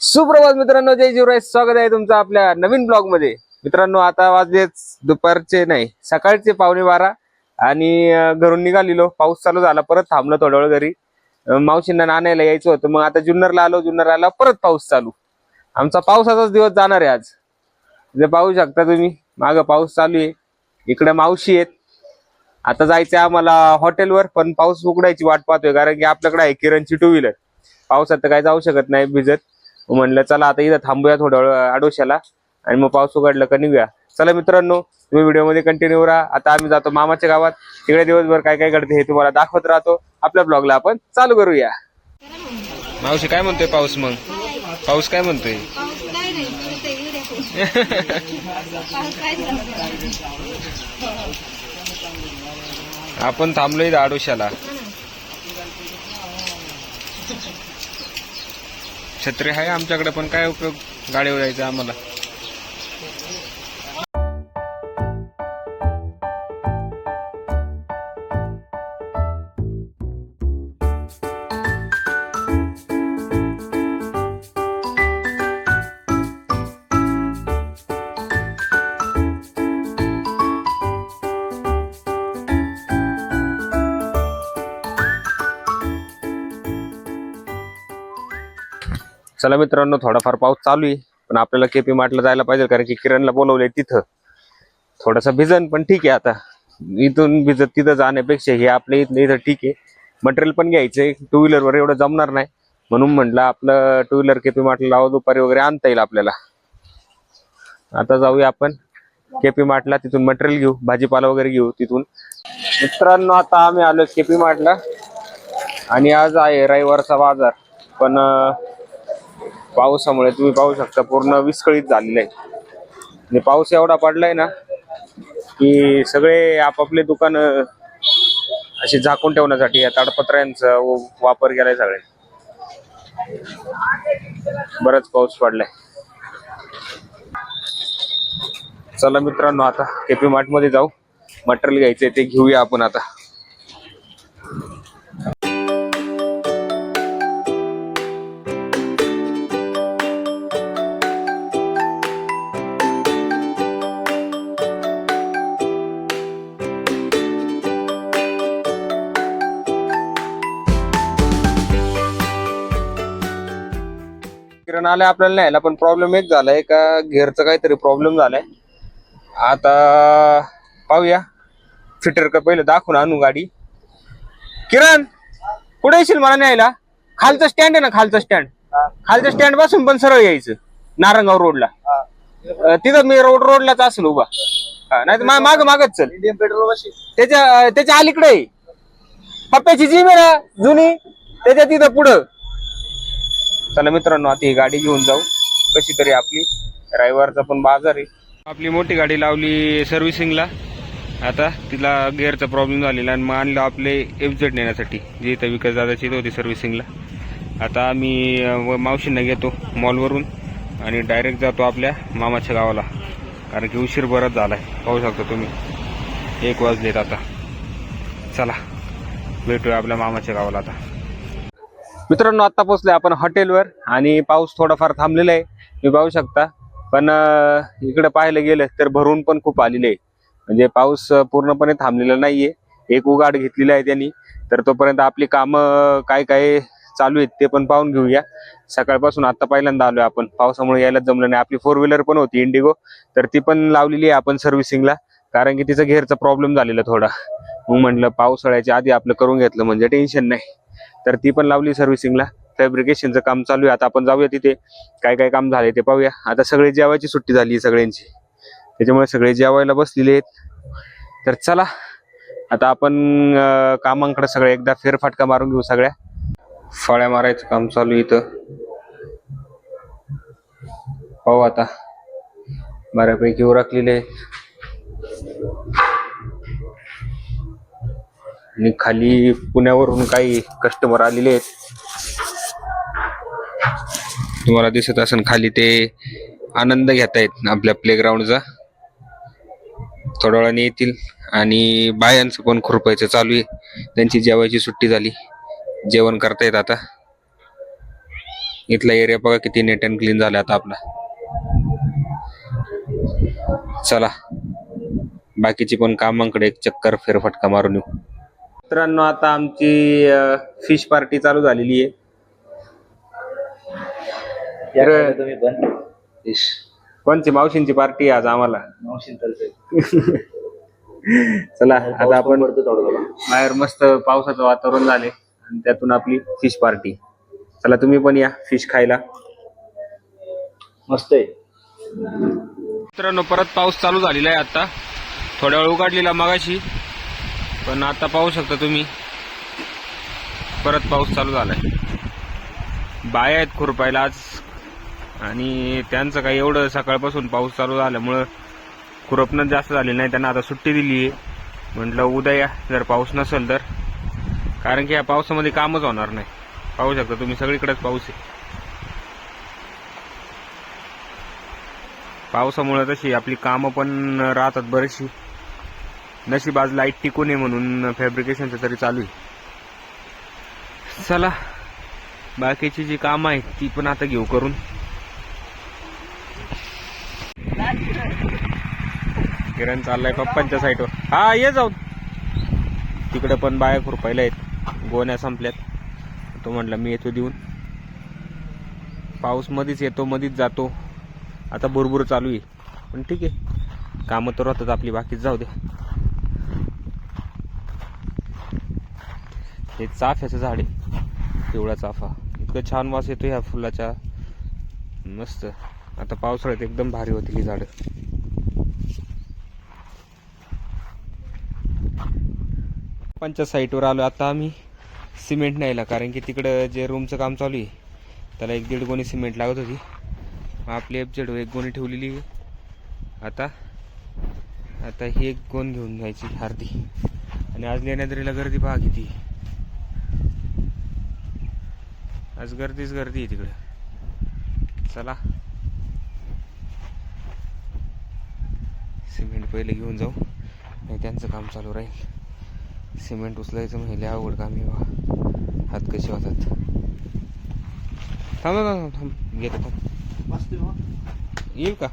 सुप्रभात मित्रांनो जय शिवराय स्वागत आहे तुमचं आपल्या नवीन ब्लॉगमध्ये मित्रांनो आता वाजलेच दुपारचे नाही सकाळचे पावणे बारा आणि घरून निघालेलो. पाऊस चालू झाला परत थांबलो थोडा वेळ घरी मावशींना नाण्याला यायचं होतं मग आता जुन्नरला आलो जुन्नरला परत पाऊस चालू. आमचा पावसाचाच दिवस जाणार आहे आज. जे पाहू शकता तुम्ही मागं पाऊस चालू आहे इकडे मावशी आहेत. आता जायचं आम्हाला हॉटेलवर पण पाऊस उघडायची वाट पाहतोय कारण की आपल्याकडे आहे किरणची टू व्हीलर पावसात तर काही जाऊ शकत नाही भिजत. म्हणलं चला आता इथं थांबूया थोडा वेळ आडोशाला आणि मग पाऊस उघडला का निघूया. चला मित्रांनो तुम्ही व्हिडिओमध्ये कंटिन्यू राहा. आता आम्ही जातो मामाच्या गावात. तिकडे दिवसभर काय काय घडते हे तुम्हाला दाखवत राहतो. आपल्या ब्लॉगला आपण चालू करूया. मावशी काय म्हणतोय पाऊस मग? पाऊस काय म्हणतोय? आपण थांबलोय इथं आडोशाला छत्री आहे आमच्याकडे पण काय उपयोग? गाडीवर जायचं आम्हाला. चला मित्रांनो थोडाफार पाऊस चालू आहे. पण आपल्याला केपी मार्टला जायला पाहिजे कारण की किरणला बोलवलंय तिथं. थोडासा भिजन पण ठीक आहे आता. इथून भिजत तिथं जाण्यापेक्षा हे आपल्या इथलं इथं ठीक आहे. मटेरियल पण घ्यायचंय टू व्हीलरवर एवढं जमणार नाही. म्हणून म्हटलं आपलं टू व्हीलर केपी मार्टला लावा दुपारी वगैरे आणता येईल आपल्याला. आता जाऊया आपण केपी मार्टला तिथून मटेरियल घेऊ भाजीपाला वगैरे घेऊ तिथून. मित्रांनो आता आम्ही आलो केपी मार्टला. आणि आज आहे रविवारचा बाजार. पण पावसामुळे तुम्ही पाहू शकता पूर्ण विस्कळीत झालेलं आहे. आणि पाऊस एवढा पडलाय ना की सगळे आपापले दुकान असे झाकून ठेवण्यासाठी या ताडपत्र्यांचा वापर केलाय सगळे. बराच पाऊस पडलाय. चला मित्रांनो आता केपी मार्टमध्ये जाऊ. मटेरियल घ्यायचंय ते घेऊया आपण आता. किरण आलाय आपल्याला न्यायला पण प्रॉब्लेम एक झालाय का घेरचा काहीतरी प्रॉब्लेम झालाय. आता पाहूया. फिटर का पहिलं दाखवून आणू गाडी. किरण कुठे येशील मला न्यायला? खालचं स्टँड आहे ना खालचं स्टँड खालच्या स्टँडपासून पण सरळ यायचं नारंगाव रोडला तिथं मी रोड रोडलाच असेल उभा. नाही तर माग मागच चल. त्याच्या त्याच्या अलीकडे. पप्प्याची जिम आहे ना जुनी? त्याच्या तिथं पुढं. चला मित्रांनो आता ही गाडी घेऊन जाऊ. कशी तरी आपली. ड्रायव्हरचा पण बाजार आहे. आपली मोठी गाडी लावली सर्व्हिसिंगला आता तिला गिअरचा प्रॉब्लेम झालेला आणि मग आणलं आपले एफ जेड नेण्यासाठी. जी इथं विकास दादाची येत होती सर्व्हिसिंगला आता आम्ही व मावशींना घेतो मॉलवरून आणि डायरेक्ट जातो आपल्या मामाच्या गावाला. कारण की उशीर बराच झाला आहे पाहू शकता तुम्ही. एक वाजलेत आता. चला भेटूया आपल्या मामाच्या गावाला आता. मित्रांनो आता पोचले आपण हॉटेलवर आणि पाऊस थोडाफार थांबलेला आहे. तुम्ही पाहू शकता. पण इकडे पाहायला गेलं तर भरून पण खूप आलेले आहे. म्हणजे पाऊस पूर्णपणे थांबलेला नाहीये. एक उघाड घेतलेला आहे त्यांनी. तर तोपर्यंत आपली कामं काय काय चालू आहेत ते पण पाहून घेऊया. सकाळपासून आता पहिल्यांदा आलोय आपण. पावसामुळे यायला जमलं नाही. आपली फोर व्हीलर पण होती इंडिगो तर ती पण लावलेली आहे आपण सर्व्हिसिंगला कारण की तिचा घेरचा प्रॉब्लेम झालेला थोडा. मग म्हटलं पावसाळ्याच्या आधी आपलं करून घेतलं म्हणजे टेन्शन नाही. तर ती पण लावली सर्व्हिसिंगला फॅब्रिकेशनचं काम चालू आहे. आता आपण जाऊया तिथे. काय काय काम झाले ते पाहूया. आता सगळे जेवायची सुट्टी झाली आहे सगळ्यांची. त्याच्यामुळे सगळे जेवायला बसलेले आहेत. तर चला. आता आपण कामांकडे सगळे एकदा फेरफाटका मारून घेऊ सगळ्या. फळ्या मारायचं काम चालू इथं. पाहू आता. बऱ्यापैकी उरकलेले आहेत. आणि खाली पुण्यावरून काही कस्टमर आलेले आहेत. तुम्हाला दिसत असेल खाली ते आनंद घेतायत आपल्या प्लेग्राऊंडचा थोड्या वेळाने येतील. आणि बायांचं पण खुरपायचं चालू आहे. त्यांची जेवायची सुट्टी झाली. जेवण करतायत आता. इथला एरिया बघा किती नेट अँड क्लीन झाला आता आपला. चला. बाकीची पण कामांकडे एक चक्कर फेरफटका मारून येऊ. मित्रांनो आता आमची फिश पार्टी चालू झालेली आहे. तुम्ही फिश कोणची? मावशींची पार्टी आहे आज आम्हाला. चला आता आपण बाहेर मस्त पावसाचं वातावरण झाले आणि त्यातून आपली फिश पार्टी चला तुम्ही पण या फिश खायला. मस्त आहे. मित्रांनो परत पाऊस चालू झालेला आहे आता. थोड्या वेळ उघडलेला मगाशी. पण आता पाहू शकता तुम्ही. परत पाऊस चालू झालाय. बाया आहेत खुरपायला आज. आणि त्यांचं काही एवढं सकाळपासून पाऊस चालू झाल्यामुळं खुरपणं जास्त झालेलं नाही. त्यांना आता सुट्टी दिली आहे म्हटलं उद्या या. जर पाऊस नसेल तर. कारण की या पावसामध्ये कामच होणार नाही. पाहू शकता तुम्ही सगळीकडेच पाऊस आहे. पावसामुळे तशी आपली कामं पण राहतात बरीचशी. नशीब आज लाइट टिकू नये म्हणून फॅब्रिकेशनचं तरी चालू आहे. चला बाकीची जी कामं आहेत ती पण आता घेऊ करून. किरण चाललाय पप्पांच्या साईडवर हा ये जाऊन. तिकडे पण बाया खुरपायला आहेत. गोण्या संपल्यात. तो म्हटलं मी येतो देऊन. पाऊस मध्येच येतो मध्येच जातो. आता बुरबुर चालू आहे. पण ठीक आहे. कामं तर होतात आपली बाकीच जाऊ दे. हे चाफ्याचं झाड आहे. पिवळा चाफा इतकं छान वास येतो ह्या फुलाच्या मस्त. आता पावसाळ्यात एकदम भारी होती ही झाडं. पंच्या साईटवर आलो आता आम्ही. सिमेंट न्यायला कारण की तिकडं जे रूमचं काम चालू आहे त्याला एक दीड गोणी सिमेंट लागत होती. मग आपली एफजेड एक गोणी ठेवलेली आता आता ही एक गोण घेऊन जायची अर्धी. आणि आज नेण्यादरीला गर्दी पहा किती आज गर्दीच गर्दी आहे तिकडे. चला. सिमेंट पहिले घेऊन जाऊ. नाही त्यांचं काम चालू राहील. सिमेंट उचलायचं म्हणजे अवघड काम आहे हात कसे होतात थांब थांब थांब, घेतो थांब. येईल का?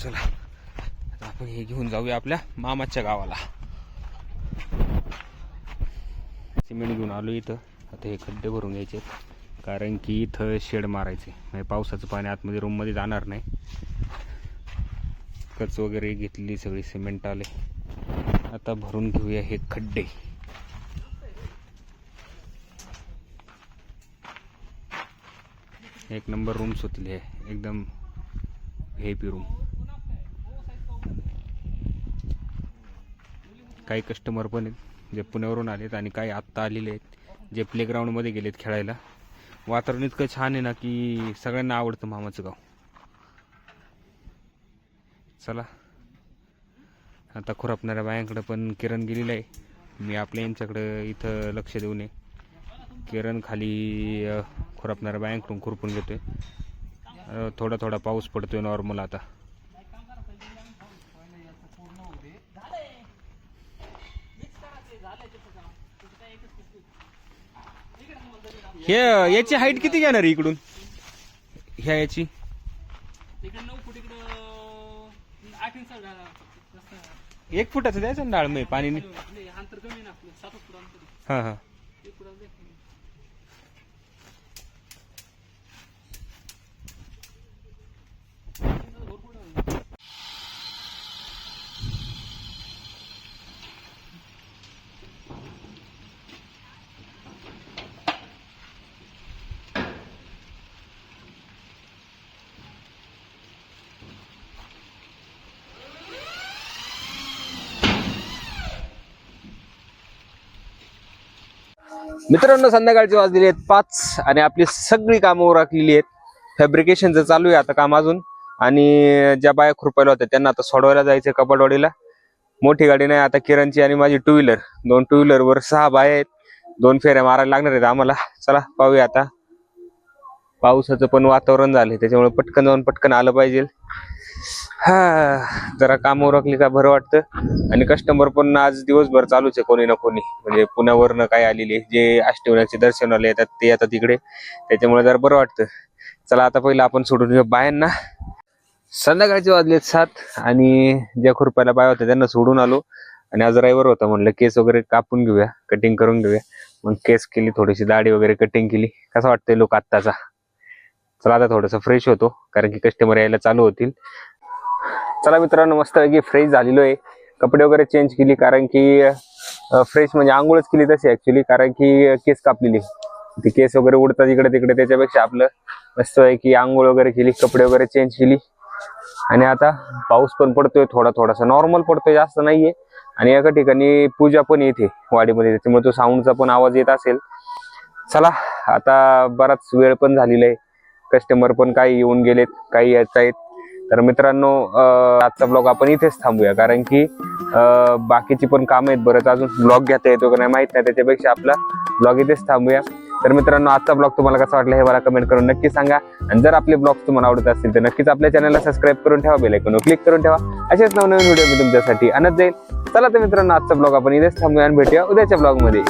चला. आता आपण हे घेऊन जाऊया आपल्या मामाच्या गावाला. सिमेंट घेऊन आलो इथं. आता हे खड्डे भरून घ्यायचे कारण की इथं शेड मारायचे. म्हणजे पावसाचं पाणी आतमध्ये रूममध्ये जाणार नाही. कच वगैरे घेतली सगळी सिमेंट आले. आता भरून घेऊया हे खड्डे. एक नंबर रूम्स सुतली हे एकदम हेपी रूम काही कस्टमर पण आहेत. जे पुण्यावरून आलेत आणि काही आत्ता आलेले आहेत जे प्लेग्राऊंडमध्ये गेलेत खेळायला. वातावरण इतकं छान आहे ना की सगळ्यांना आवडतं मामाचं गाव. चला. आता खुरपणाऱ्या बायांकडं पण किरण गेलेलं आहे. मी आपल्या यांच्याकडं इथं लक्ष देऊ नये किरण खाली खुरपणाऱ्या बायांकडून खुरपून घेतोय. थोडा थोडा पाऊस पडतोय नॉर्मल आता. हे याची हाईट किती घेणार आहे इकडून ह्या याची इकडे नऊ फूट इकडं आठ इंच झाला जास्त नाही. एक फुटाचं द्यायचं ना डाळ मी पाणी नाही. नाही, अंतर कमी आहे ना आपलं सातच फूट अंतर आहे. हा हा एक फुटाचं द्या. मित्रांनो संध्याकाळचे वाजलेले आहेत पाच आणि आपली सगळी कामं उरकलेली आहेत. फॅब्रिकेशनचं चालू आहे आता काम अजून. आणि ज्या बाया खुरपायला होत्या त्यांना आता सोडवायला जायचं कपाटवाडीला. मोठी गाडी नाही आता किरणची आणि माझी टू व्हीलर दोन टू व्हीलर वर सहा बाया आहेत. दोन फेऱ्या मारायला लागणार आहेत आम्हाला. चला पाहूया आता. पावसाचं पण वातावरण झालंय त्याच्यामुळे पटकन जाऊन पटकन आलं पाहिजे. हा जरा काम उरकली का बरं वाटतं. आणि कस्टमर पण आज दिवसभर चालूच आहे कोणी ना कोणी. म्हणजे पुण्यावरनं काय आलेले जे अष्टविनायकचे दर्शनाला येतात ते येतात तिकडे. त्याच्यामुळे जरा बरं वाटतं. चला आता पहिलं आपण सोडून घेऊ बायांना. संध्याकाळचे वाजलेत सात आणि ज्या खुरप्याला बाय होत्या त्यांना सोडून आलो. आणि आज रविवार होता म्हणलं केस वगैरे कापून घेऊया कटिंग करून घेऊया. मग केस केली थोडीशी दाढी वगैरे कटिंग केली. कसं वाटतंय लोक आत्ताचा? चला आता थोडंसं फ्रेश होतो कारण की कस्टमर यायला चालू होतील. चला मित्रांनो मस्तपैकी फ्रेश झालेलो आहे. कपडे वगैरे चेंज केली कारण की फ्रेश म्हणजे आंघोळच केली तशी ऍक्च्युली कारण की केस कापलेली ती केस वगैरे उडतात इकडे तिकडे त्याच्यापेक्षा आपलं मस्त आहे की आंघोळ वगैरे केली कपडे वगैरे चेंज केली. आणि आता पाऊस पण पडतोय थोडा थोडासा. नॉर्मल पडतोय जास्त नाहीये. आणि एका ठिकाणी पूजा पण येते वाडीमध्ये त्याच्यामुळे तो साऊंडचा पण आवाज येत असेल. चला आता बराच वेळ पण झालेला आहे. कस्टमर पण काही येऊन गेलेत काही यायचा आहेत तर मित्रांनो आजचा ब्लॉग आपण इथेच थांबूया. कारण की बाकीची पण कामं आहेत बरंच अजून ब्लॉग घेता येतो का नाही माहीत नाही. त्याच्यापेक्षा आपला ब्लॉग इथेच थांबूया. तर मित्रांनो आजचा ब्लॉग तुम्हाला कसा वाटला हे मला कमेंट करून नक्की सांगा. आणि जर आपले ब्लॉग तुम्हाला आवडत असतील तर नक्कीच आपल्या चॅनलला सबस्क्राईब करून ठेवा बेल क्लिक करून ठेवा. असेच नवनवीन व्हिडिओ मी तुमच्यासाठी आणत जाईल चला तर मित्रांनो आजचा ब्लॉग आपण इथेच थांबूया आणि भेटूया उद्याच्या ब्लॉगमध्ये